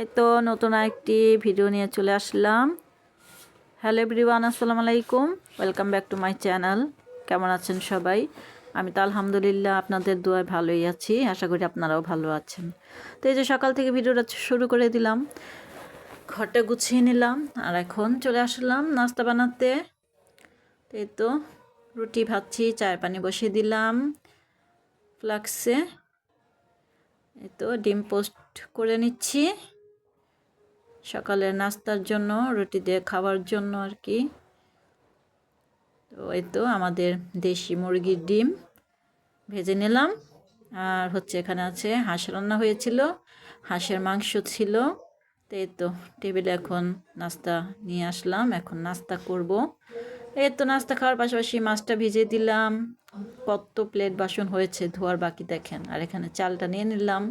এই তো নতুন একটি ভিডিও নিয়ে চলে আসলাম। হ্যালো এভরিওয়ান আসসালামু আলাইকুম। Welcome back to my channel কেমন আছেন সবাই? আমি তো আলহামদুলিল্লাহ আপনাদের দোয়ায় ভালোই আছি, আশা করি আপনারাও ভালো আছেন। তো এই যে সকাল থেকে ভিডিওটা শুরু করে দিলাম, ঘরটা গুছিয়ে নিলাম, আর এখন চলে আসলাম নাস্তা বানাতে। এই তো রুটি ভাজছি, চায়ের পানি বসিয়ে দিলাম ফ্লাক্সে। এই তো ডিম পোস্ট করে নিচ্ছি। সকালের নাস্তার জন্য, রুটি দিয়ে খাওয়ার জন্য আর কি। তো এই তো আমাদের দেশি মুরগির ডিম ভেজে নিলাম। আর হচ্ছে এখানে আছে হাঁস রান্না হয়েছিল, হাঁসের মাংস ছিল। তো এই তো টেবিলে এখন নাস্তা নিয়ে আসলাম, এখন নাস্তা করব। এই তো নাস্তা খাওয়ার পাশাপাশি মাছটা ভিজে দিলাম। কত প্লেট বাসন হয়েছে ধোয়ার বাকি দেখেন। আর এখানে চালটা নিয়ে নিলাম।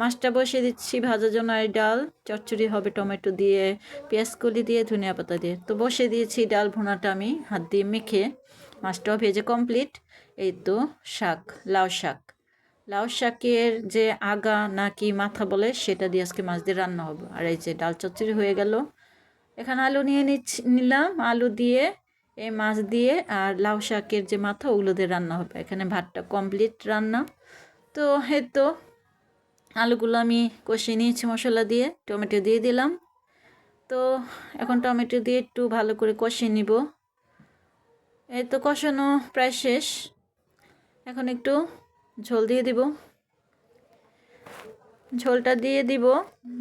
মাছটা বসিয়ে দিচ্ছি ভাজার জন্য আর ডাল, চচ্চড়ি হবে টমেটো দিয়ে, পেঁয়াজ কলি দিয়ে, ধনিয়া পাতা দিয়ে। তো বসিয়ে দিয়েছি ডাল ভুনাটা আমি হাত দিয়ে মেখে। মাছটাও ভেজে কমপ্লিট এই তো শাক, লাউ শাক। লাউ শাকের যে আগা নাকি মাথা বলে, সেটা দিয়ে আজকে মাছ দিয়ে রান্না হবে। আর এই যে ডাল চচ্চড়ি হয়ে গেল। এখানে আলু নিয়ে নিচ্ছি, নিলাম। আলু দিয়ে এই মাছ দিয়ে আর লাউ শাকের যে মাথা, ওগুলো দিয়ে রান্না হবে। এখানে ভাতটা কমপ্লিট রান্না। তো এই তো, আলুগুলো আমি কষিয়ে নিয়েছি মশলা দিয়ে, টমেটো দিয়ে দিলাম। তো এখন টমেটো দিয়ে একটু ভালো করে কষিয়ে নিব। এই তো কষানো প্রায় শেষ। এখন একটু ঝোল দিয়ে দিব। ঝোলটা দিয়ে দিব।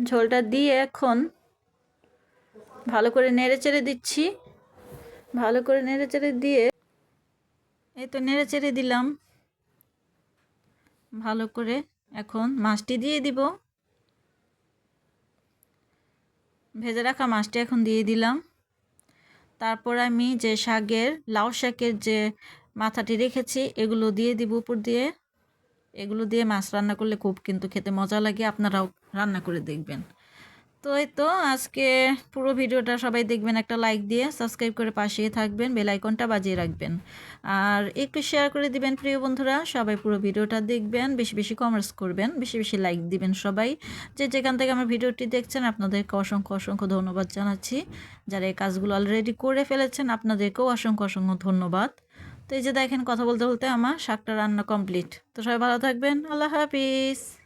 ঝোলটা দিয়ে এখন ভালো করে নেড়ে চেড়ে দিচ্ছি। ভালো করে নেড়ে চেড়ে দিয়ে এই তো নেড়ে চেড়ে দিলাম। ভালো করে এখন মাছটি দিয়ে দিব। ভেজে রাখা মাছটি এখন দিয়ে দিলাম। তারপর আমি যে শাকের, লাউ শাকের যে মাথাটি রেখেছি, এগুলো দিয়ে দিব উপর দিয়ে। এগুলো দিয়ে মাছ রান্না করলে খুব কিন্তু খেতে মজা লাগে, আপনারাও রান্না করে দেখবেন। তো এই তো, আজকে পুরো ভিডিওটা সবাই দেখবেন, একটা লাইক দিয়ে সাবস্ক্রাইব করে পাশেই থাকবেন বেল আইকনটা বাজিয়ে রাখবেন। আর একটু শেয়ার করে দিবেন প্রিয় বন্ধুরা, সবাই পুরো ভিডিওটা দেখবেন, বেশি বেশি কমেন্টস করবেন, বেশি বেশি লাইক দিবেন সবাই। যে যেখান থেকে আমার ভিডিওটি দেখছেন আপনাদেরকে অসংখ্য অসংখ্য ধন্যবাদ জানাচ্ছি। যারা এই কাজগুলো অলরেডি করে ফেলেছেন, আপনাদেরকেও অসংখ্য অসংখ্য ধন্যবাদ। তো এই যে দেখেন, কথা বলতে বলতে আমার শাকটা রান্না কমপ্লিট তো সবাই ভালো থাকবেন, আল্লাহ হাফিজ।